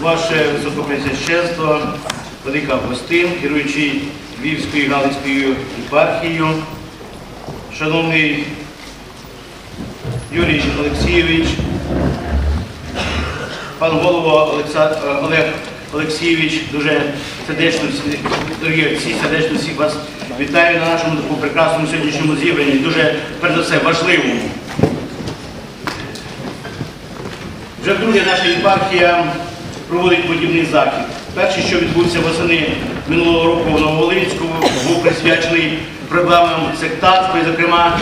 ваше високопресвященство, Велика Апостин, керуючий Львівською Галицькою єпархією, шановний Юрій Олексійович, пан голова Олег Олексійович, дуже сердечно всі, дорогі отці, сердечно всіх вас вітаю на нашому прекрасному сьогоднішньому зібранні, дуже, перш за все, важливому. Вже вдруге наша єпархія проводить подібний захід. Перший, що відбувся восени минулого року в Нововолинському, був присвячений проблемам сектантства, і, зокрема,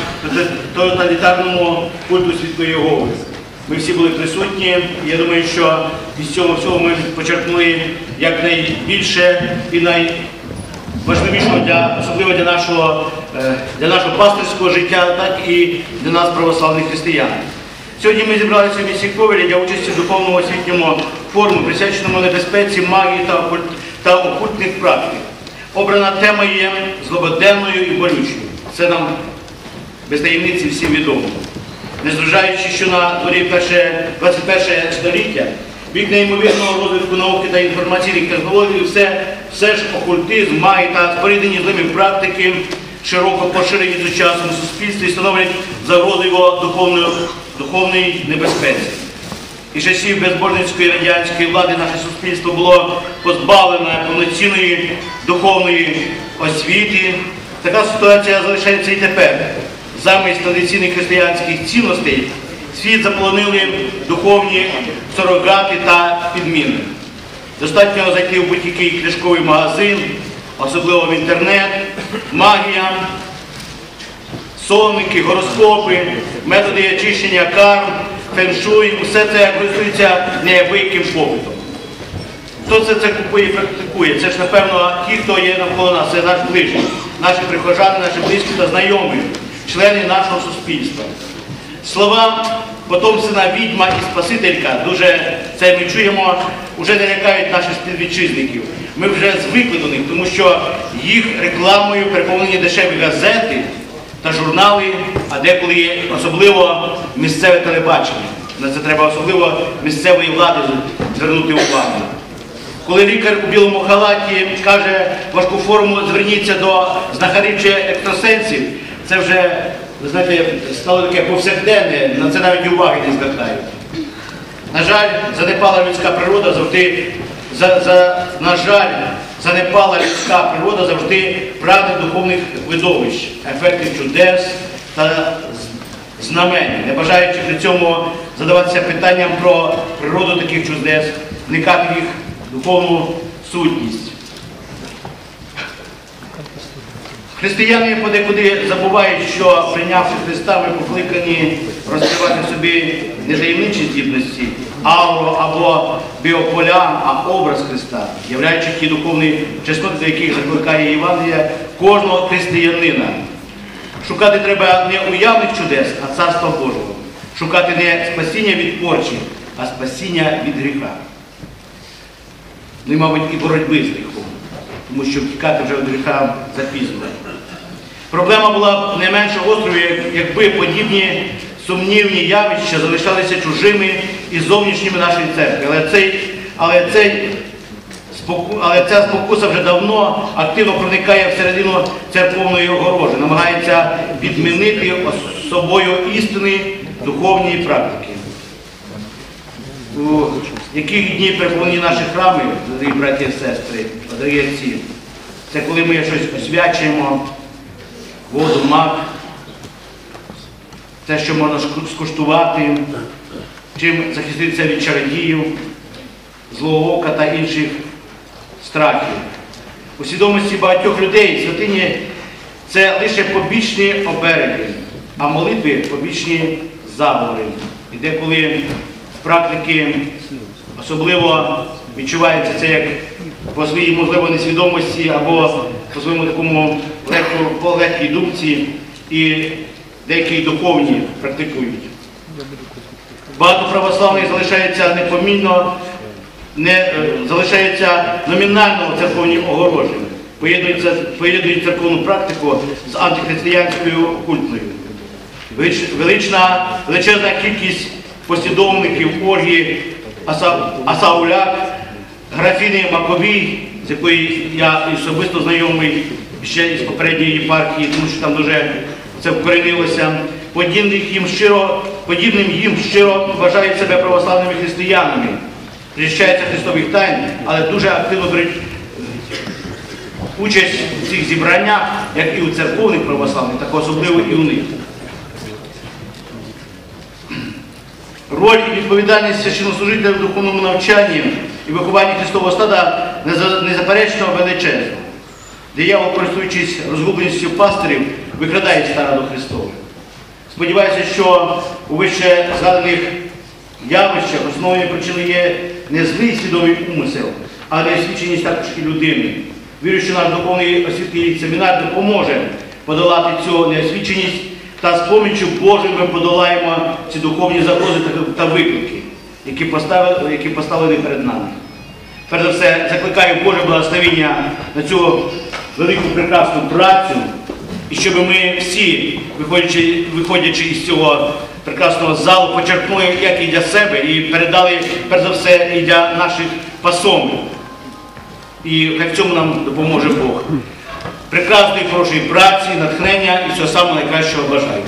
тоталітарному культу Святої Єгови. Ми всі були присутні. Я думаю, що із цього всього ми почерпнули якнайбільше і най важливішого для особливо для нашого, е, для нашого пастирського життя, так і для нас, православних християн. Сьогодні ми зібралися в місті Ковелі для участі в духовному форуму, присвяченому небезпеці магії та, окуль- та окультних практик. Обрана тема є злободенною і болючою. Це нам без таємниці всім відомо. Незважаючи, що на дворі перше, 21 століття, вік неймовірного розвитку науки та інформаційних технологій, все, все ж окультизм, магія та споріднені з практики широко поширені в сучасному суспільстві становлять загрозу його духовної, духовної небезпеці. І часів безбожницької радянської влади наше суспільство було позбавлене повноцінної духовної освіти. Така ситуація залишається і тепер. Замість традиційних християнських цінностей світ заполонили духовні сурогати та підміни. Достатньо зайти в будь-який книжковий магазин, особливо в інтернет, магія, сонники, гороскопи, методи очищення карм, феншуй, усе це користується неабияким попитом. Хто це, це купує і практикує? Це ж, напевно, ті, хто є навколо нас, це наш ближній, наші прихожани, наші близькі та знайомі, члени нашого суспільства. Слова потомсина відьма і Спасителька, дуже це ми чуємо, вже не лякають наших співвітчизників. Ми вже звикли до них, тому що їх рекламою переповнені дешеві газети та журнали, а деколи особливо місцеве телебачення. На це треба особливо місцевої влади звернути увагу. Коли лікар у білому халаті каже важку форму, зверніться до знахарів чи екстрасенсів, це вже, ви знаєте, стало таке повсякденне, на це навіть уваги не звертають. На жаль, занепала людська природа завжди, за, за, на жаль, занепала людська природа завжди прагне духовних видовищ, ефектів чудес та з- знамень, не бажаючи при цьому задаватися питанням про природу таких чудес, вникати в їх духовну сутність. Християни подекуди забувають, що прийнявши Христа, ми покликані розкривати собі не таємничі здібності, ауру або біополя, а образ Христа, являючи ті духовні чесноти, до яких закликає Євангелія кожного християнина. Шукати треба не уявних чудес, а царства Божого. Шукати не спасіння від порчі, а спасіння від гріха. Ну і, мабуть, і боротьби з гріхом, тому що втікати вже від гріха запізно. Проблема була б не менше гострою, як- якби подібні сумнівні явища залишалися чужими і зовнішніми нашої церкви. Але, цей, але, цей, але ця спокуса вже давно активно проникає всередину церковної огорожі, намагається підмінити ос- собою істини духовні практики. У яких дні переповнені наші храми, дорогі браті і сестри, дорогі отці, це коли ми щось освячуємо, воду, мак, те, що можна скуштувати, чим захиститися від чародіїв, злого ока та інших страхів. У свідомості багатьох людей святині це лише побічні обереги, а молитви побічні заговори. І деколи практики особливо відчувається це як по своїй, можливо, несвідомості або по своєму такому легко, легкій думці і деякі духовні практикують. Багато православних залишається непомінно, не, е, залишається номінально в церковній огорожі, поєднують, церковну практику з антихристиянською культною. Велична, величезна кількість послідовників оргії Аса, Асауляк графіни Маковій, з якої я особисто знайомий ще із попередньої єпархії, тому що там дуже це вкоренилося. Подібних їм щиро, подібним їм щиро вважають себе православними християнами, причащаються Христових тайн, але дуже активно беруть участь у цих зібраннях, як і у церковних православних, так особливо і у них. Роль і відповідальність священнослужителя в духовному навчанні і вихованні Христового стада незаперечно величезна. Диявол, користуючись розгубленістю пастирів, викрадає стара до Христова. Сподіваюся, що у вище згаданих явищах основною причиною є не злий свідомий умисел, а неосвіченість також і людини. Вірю, що наш духовний освітній семінар допоможе подолати цю неосвіченість та з поміччю Божою ми подолаємо ці духовні загрози та виклики, які поставили, які поставлені перед нами. Перш за все, закликаю Боже благословення на цю велику прекрасну працю, і щоб ми всі, виходячи, виходячи із цього прекрасного залу, почерпнули як і для себе, і передали, перш за все, і для наших пасом. І хай в цьому нам допоможе Бог. Прекрасної, хорошої праці, натхнення і всього найкращого бажаю.